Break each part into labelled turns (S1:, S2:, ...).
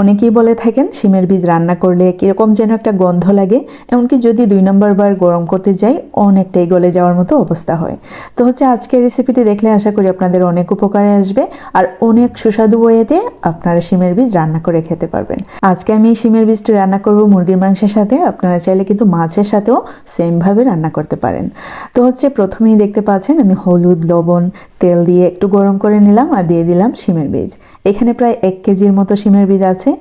S1: অনেকেই বলে থাকেন, শিমের বীজ রান্না করলে কীরকম যেন একটা গন্ধ লাগে, এমনকি যদি দুই নম্বর বার গরম করতে যাই, অনেকটাই গলে যাওয়ার মতো অবস্থা হয়। তো হচ্ছে আজকের রেসিপিটি দেখলে আশা করি আপনাদের অনেক উপকারে আসবে, আর অনেক সুস্বাদু ওয়েতে আপনারা শিমের বীজ রান্না করে খেতে পারবেন। আজকে আমি এই শিমের বীজটি রান্না করব মুরগির মাংসের সাথে, আপনারা চাইলে কিন্তু মাছের সাথেও সেমভাবে রান্না করতে পারেন। তো হচ্ছে প্রথমেই দেখতে পাচ্ছেন, আমি হলুদ, লবণ তেল দিয়ে একটু গরম করে নিলাম আর দিয়ে দিলাম শিমের বীজ। এখানে প্রায় এক কেজির মতো শিমের বীজ আছে।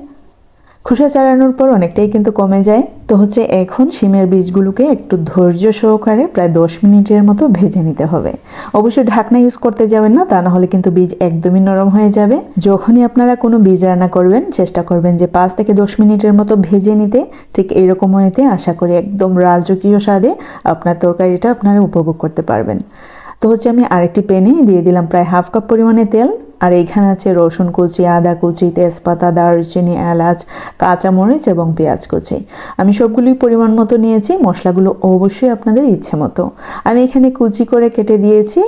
S1: খোসা চালানোর পর অনেকটাই কিন্তু কমে যায়। তো হচ্ছে এখন শিমের বীজগুলোকে একটু ধৈর্য সহকারে প্রায় দশ মিনিটের মতো ভেজে নিতে হবে। অবশ্যই ঢাকনা ইউজ করতে যাবেন না, তা না হলে কিন্তু বীজ একদমই নরম হয়ে যাবে। যখনই আপনারা কোনো বীজ রান্না করবেন, চেষ্টা করবেন যে পাঁচ থেকে দশ মিনিটের মতো ভেজে নিতে। ঠিক এইরকম হয়েতে আশা করি একদম রাজকীয় স্বাদে আপনার তরকারিটা আপনারা উপভোগ করতে পারবেন। তো হচ্ছে আমি আরেকটি প্যানে দিয়ে দিলাম প্রায় হাফ কাপ পরিমাণে তেল। আর এইখানে আছে রসুন কুচি, আদা কুচি, তেজপাতা, দারুচিনি, এলাচ, কাঁচামরিচ এবং পেঁয়াজ কুচি। আমি সবগুলি পরিমাণ মতো নিয়েছি, মশলাগুলো অবশ্যই আপনাদের ইচ্ছে মতো। আমি এখানে কুচি করে কেটে দিয়েছি।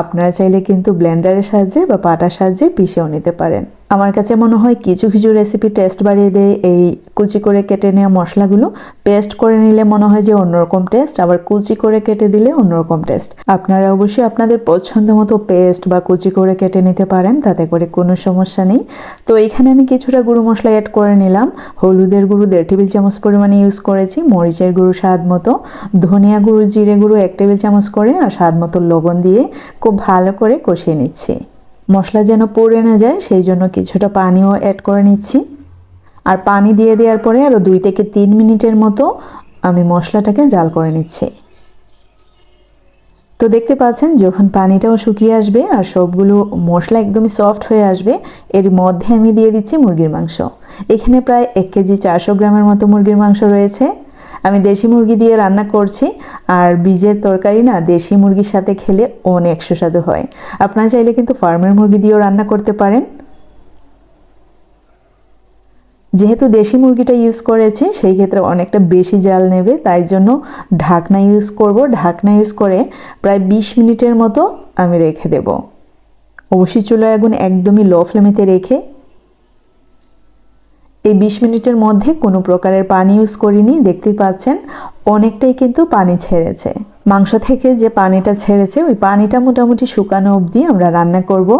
S1: আপনারা চাইলে কিন্তু ব্লেন্ডারের সাহায্যে বা পাটার সাহায্যে পিষেও নিতে পারেন। আমার কাছে মনে হয় কিছু কিছু রেসিপি টেস্ট বাড়িয়ে দেয়। এই কুচি করে কেটে নেওয়া মশলাগুলো পেস্ট করে নিলে মনে হয় যে অন্যরকম টেস্ট আবার কুচি করে কেটে দিলে অন্যরকম টেস্ট আপনারা অবশ্যই আপনাদের পছন্দ মতো পেস্ট বা কুচি করে কেটে নিতে পারেন, তাতে করে কোনো সমস্যা নেই। তো এখানে আমি কিছুটা গুঁড়ো মশলা অ্যাড করে নিলাম। হলুদের গুঁড়ো, দেড় টেবিল চামচ পরিমাণে ইউজ করেছি, মরিচের গুঁড়ো স্বাদ মতো। ধনিয়া গুঁড়ো, জিরে গুঁড়ো, এক টেবিল চামচ করে, আর স্বাদ মতো লবণ দিয়ে খুব ভালো করে কষিয়ে নিচ্ছি। মশলা যেন পড়ে না যায়, সেই জন্য কিছুটা পানিও অ্যাড করে নিচ্ছি। আর পানি দিয়ে দেওয়ার পরে আরও দুই থেকে তিন মিনিটের মতো আমি মশলাটাকে জাল করে নিচ্ছি। তো দেখতে পাচ্ছেন যখন পানিটাও শুকিয়ে আসবে আর সবগুলো মশলা একদমই সফট হয়ে আসবে। এর মধ্যে আমি দিয়ে দিচ্ছি মুরগির মাংস। এখানে প্রায় এক কেজি চারশো গ্রামের মতো মুরগির মাংস রয়েছে। আমি দেশি মুরগি দিয়ে রান্না করছি, আর বীজের তরকারি না দেশি মুরগির সাথে খেলে অনেক সুস্বাদু হয়। আপনারা চাইলে কিন্তু ফার্মের মুরগি দিয়েও রান্না করতে পারেন। যেহেতু দেশি মুরগিটা ইউজ করেছি, সেই ক্ষেত্রে অনেকটা বেশি জাল নেবে, তাই জন্য ঢাকনা ইউজ করব। ঢাকনা ইউজ করে প্রায় বিশ মিনিটের মতো আমি রেখে দেব। অবশ্যই চুলার আগুন একদমই লো ফ্লেমেতে রেখে এই বিশ মিনিটের মধ্যে কোনো প্রকারের পানি ইউজ করিনি, দেখতেই পাচ্ছেন অনেকটাই কিন্তু পানি ছেড়েছে। মাংস থেকে যে পানিটা ছেড়েছে, ওই পানিটা মোটামুটি শুকানো অবধি আমরা রান্না করব।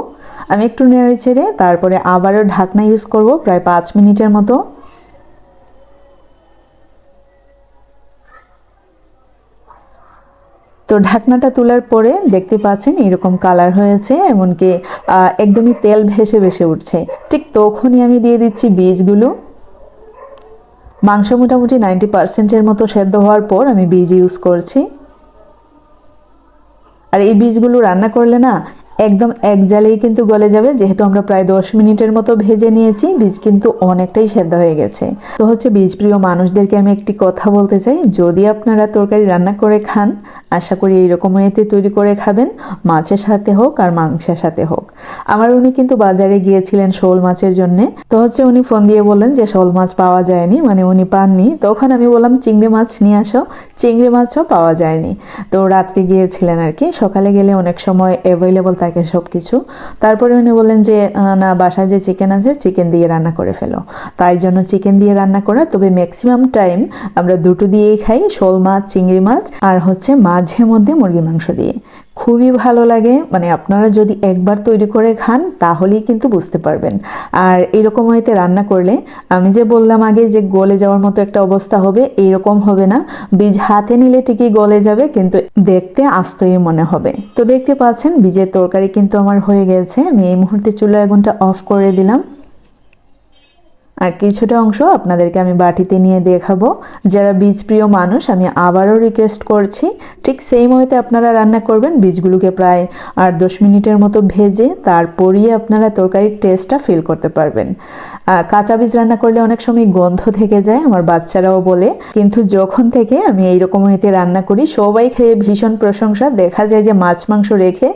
S1: আমি একটু নেড়ে ছেড়ে তারপরে আবারও ঢাকনা ইউজ করব, প্রায় পাঁচ মিনিটের মতো। তো ঢাকনাটা তোলার পরে দেখতে পাচ্ছেন এরকম কালার হয়েছে, এমনকি একদমই তেল ভেসে ভেসে উঠছে। ঠিক তখনই আমি দিয়ে দিচ্ছি বীজগুলো। মাংস মোটামুটি নাইনটি পার্সেন্টের মতো সেদ্ধ হওয়ার পর আমি বীজ ইউজ করছি। আর এই বীজগুলো রান্না করলে না, একদম এক জালেই কিন্তু গলে যাবে, যেহেতু আমরা প্রায় দশ মিনিটের মতো ভেজে নিয়েছি, বীজ কিন্তু অনেকটাই সেদ্ধ হয়ে গেছে। তো হচ্ছে বীজ প্রিয় মানুষদেরকে আমি একটি কথা বলতে চাই, যদি আপনারা তরকারি রান্না করে খান আশা করি এইরকম ওয়েতে তৈরি করে খাবেন, মাছের সাথে হোক আর মাংসের সাথে হোক। আমার উনি কিন্তু বাজারে গিয়েছিলেন শোল মাছের জন্য। তো হচ্ছে উনি ফোন দিয়ে বললেন যে শোল মাছ পাওয়া যায়নি মানে উনি পাননি। তখন আমি বললাম, চিংড়ি মাছ নিয়ে আসো। চিংড়ি মাছও পাওয়া যায়নি। তো রাত্রে গিয়েছিলেন আর কি। সকালে গেলে অনেক সময় অ্যাভেলেবল থাকে সব কিছু তারপরে উনি বললেন যে না, বাসায় যে চিকেন আছে চিকেন দিয়ে রান্না করে ফেলো। তাই জন্য চিকেন দিয়ে রান্না করা, তবে ম্যাক্সিমাম টাইম আমরা দুটো দিয়েই খাই, শোল মাছ, চিংড়ি মাছ আর হচ্ছে মাঝে মধ্যে মুরগির মাংস দিয়ে। খুবই ভালো লাগে। মানে আপনারা যদি একবার তৈরি করে খান, তাহলেই কিন্তু বুঝতে পারবেন। আর এরকম হইতে রান্না করলে, আমি যে বললাম আগে যে গলে যাওয়ার মতো একটা অবস্থা হবে, এইরকম হবে না। বীজ হাতে নিলে ঠিকই গলে যাবে, কিন্তু দেখতে আস্তই মনে হবে। তো দেখতে পাচ্ছেন, বীজের তরকারি কিন্তু আমার হয়ে গেছে। আমি এই মুহূর্তে চুলার আগুনটা অফ করে দিলাম। আর কিছুটা অংশ আপনাদেরকে আমি বাটিতে নিয়ে দেখাবো। যারা বীজ প্রিয় মানুষ, আমি আবারও রিকোয়েস্ট করছি, ঠিক সেই মতে আপনারা রান্না করবেন বীজগুলোকে প্রায় আট দশ মিনিটের মতো ভেজে তারপরই আপনারা তরকারির টেস্টটা ফিল করতে পারবেন। কাঁচা বীজ রান্না করলে অনেক সময় গন্ধ থেকে যায়, আমার বাচ্চারাও বলে। কিন্তু যখন থেকে আমি এইরকম হইতে রান্না করি, সবাই খেয়ে ভীষণ প্রশংসা। দেখা যায় যে মাছ মাংস রেখে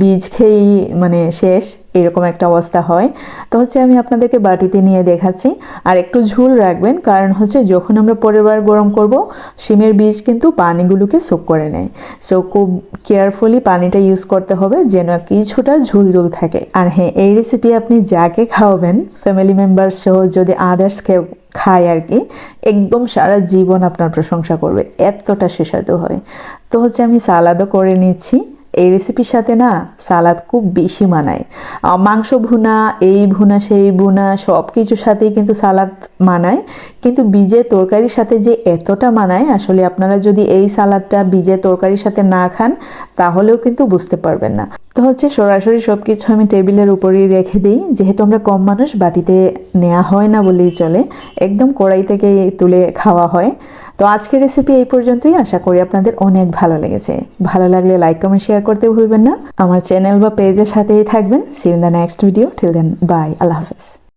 S1: বীজ খেয়েই মানে শেষ। এরকম একটা অবস্থা হয়। তো হচ্ছে আমি আপনাদেরকে বাটিতে নিয়ে দেখাচ্ছি। আর একটু ঝুল রাখবেন, কারণ হচ্ছে যখন আমরা পরের বার গরম করব, শিমের বীজ কিন্তু পানিগুলোকে সোক করে নেয়। সো খুব কেয়ারফুলি পানিটা ইউজ করতে হবে, যেন কিছুটা ঝুল ঝুল থাকে। আর হ্যাঁ এই রেসিপি আপনি যাকে খাওয়াবেন ফ্যামিলি মেম্বার সহ যদি আদার্স কেউ খায় আর কি, একদম সারা জীবন আপনার প্রশংসা করবে, এতটা সুস্বাদু হয়। তো হচ্ছে আমি সালাদও করে নিচ্ছি। এই রেসিপির সাথে না সালাদ খুব বেশি মানায়। মাংস ভুনা, এই ভুনা, সেই ভুনা সব কিছুর সাথেই কিন্তু সালাদ মানায়। কিন্তু বীজের তরকারির সাথে যে এতটা মানায়, আসলে আপনারা যদি এই সালাদটা বীজের তরকারির সাথে না খান, তাহলেও কিন্তু বুঝতে পারবেন না। তো হচ্ছে সরাসরি সব কিছু আমি টেবিলের উপরেই রেখে দিই। যেহেতু আমরা কম মানুষ, বাটিতে নেওয়া হয় না বলেই চলে। একদম কড়াই থেকে তুলে খাওয়া হয়। তো আজকের রেসিপি এই পর্যন্তই। আশা করি আপনাদের অনেক ভালো লেগেছে। ভালো লাগলে লাইক কমেন্ট শেয়ার করতে ভুলবেন না। আমার চ্যানেল বা পেজের সাথেই থাকবেন। See in the next video till then bye আল্লাহ হাফেজ।